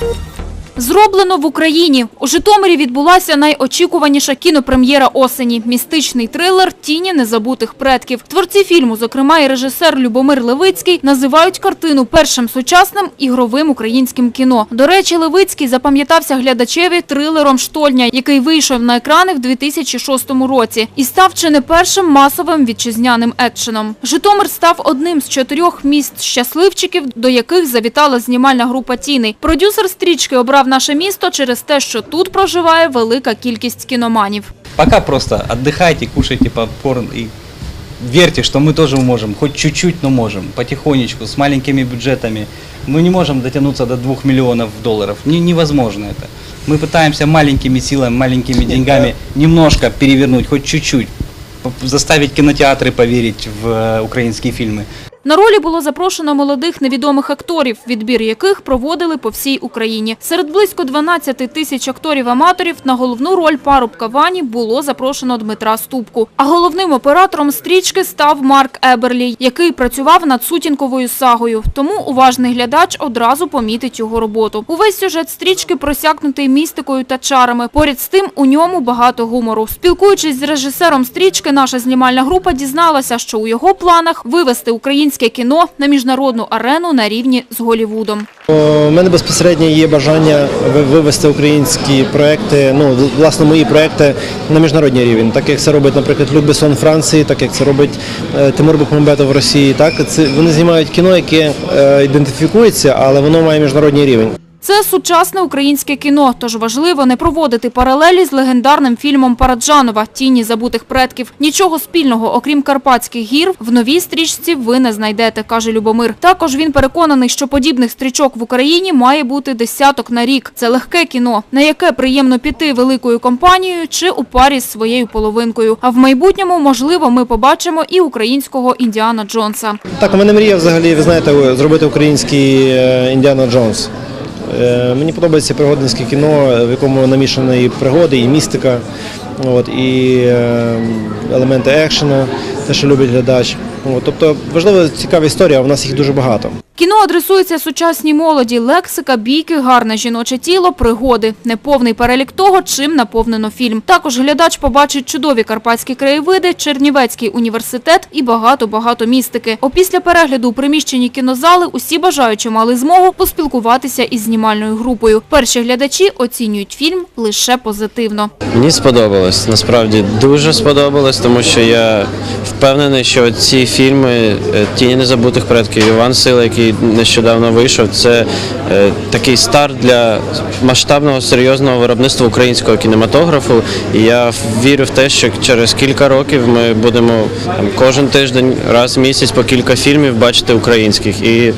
you Зроблено в Україні. У Житомирі відбулася найочікуваніша кінопрем'єра осені – містичний трилер «Тіні незабутих предків». Творці фільму, зокрема і режисер Любомир Левицький, називають картину першим сучасним ігровим українським кіно. До речі, Левицький запам'ятався глядачеві трилером «Штольня», який вийшов на екрани в 2006 році і став чи не першим масовим вітчизняним екшеном. Житомир став одним з чотирьох міст щасливчиків, до яких завітала знімальна група «Тіни». Продюсер стрічки обрав наше місто через те, що тут проживає велика кількість кіноманів. Пока просто отдыхайте, кушайте попкорн и верьте, что мы тоже можем, хоть чуть-чуть, но можем, потихонечку, с маленькими бюджетами. Мы не можем дотянуться до 2 миллионов долларов, Не- невозможно это. Мы пытаемся маленькими силами, маленькими деньгами немножко перевернуть, хоть чуть-чуть, п- заставить кинотеатры поверить в э, украинские фильмы. На ролі було запрошено молодих невідомих акторів, відбір яких проводили по всій Україні. Серед близько 12 тисяч акторів-аматорів на головну роль парубка Вані було запрошено Дмитра Ступку. А головним оператором стрічки став Марк Еберлі, який працював над сутінковою сагою. Тому уважний глядач одразу помітить його роботу. Увесь сюжет стрічки просякнутий містикою та чарами. Поряд з тим у ньому багато гумору. Спілкуючись з режисером стрічки, наша знімальна група дізналася, що у його планах вивести українське кіно на міжнародну арену на рівні з Голівудом. У мене безпосередньо є бажання вивести українські проекти, ну власне мої проекти на міжнародний рівень, так як це робить, наприклад, Люк в Франції, так як це робить е, Тимур Бекмамбетов в Росії. Так це вони знімають кіно, яке е, ідентифікується, але воно має міжнародний рівень. Це сучасне українське кіно, тож важливо не проводити паралелі з легендарним фільмом Параджанова «Тіні забутих предків». Нічого спільного, окрім Карпатських гір, в новій стрічці ви не знайдете, каже Любомир. Також він переконаний, що подібних стрічок в Україні має бути десяток на рік. Це легке кіно, на яке приємно піти великою компанією чи у парі з своєю половинкою. А в майбутньому, можливо, ми побачимо і українського Індіана Джонса. Так, у мене мрія взагалі, ви знаєте, зробити український е, Індіана Джонс. Е, Мені подобається пригодницьке кіно, в якому намішані і пригоди, і містика, от, і е, елементи екшена, те, що любить глядач. Тобто важлива цікава історія, а в нас їх дуже багато. Кіно адресується сучасній молоді. Лексика, бійки, гарне жіноче тіло, пригоди. Неповний перелік того, чим наповнено фільм. Також глядач побачить чудові карпатські краєвиди, Чернівецький університет і багато-багато містики. Опісля перегляду у приміщенні кінозали усі бажаючі мали змогу поспілкуватися із знімальною групою. Перші глядачі оцінюють фільм лише позитивно. Мені сподобалось, насправді дуже сподобалось, тому що я впевнений, що ці фільми е, Тіні незабутих предків Іван Сила, який нещодавно вийшов, це е, такий старт для масштабного серйозного виробництва українського кінематографу. І я вірю в те, що через кілька років ми будемо там, кожен тиждень, раз в місяць по кілька фільмів бачити українських, і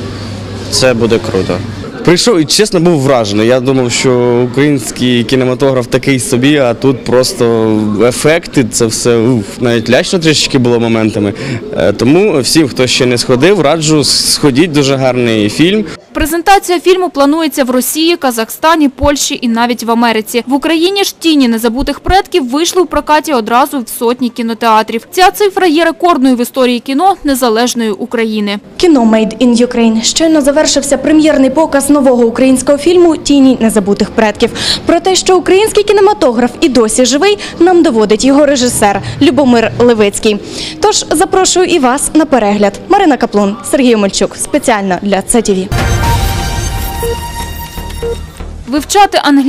це буде круто. Прийшов і чесно був вражений. Я думав, що український кінематограф такий собі, а тут просто ефекти, це все уф, навіть лячно трішечки було моментами. Е, Тому всім, хто ще не сходив, раджу сходіть дуже гарний фільм. Презентація фільму планується в Росії, Казахстані, Польщі і навіть в Америці. В Україні ж «Тіні незабутих предків» вийшли в прокаті одразу в сотні кінотеатрів. Ця цифра є рекордною в історії кіно незалежної України. Кіно «Made in Ukraine» щойно завершився прем'єрний показ нового українського фільму «Тіні незабутих предків». Про те, що український кінематограф і досі живий, нам доводить його режисер Любомир Левицький. Тож запрошую і вас на перегляд. Марина Каплун, Сергій Мальчук Спеціально для ЦТВ. Вивчати англійську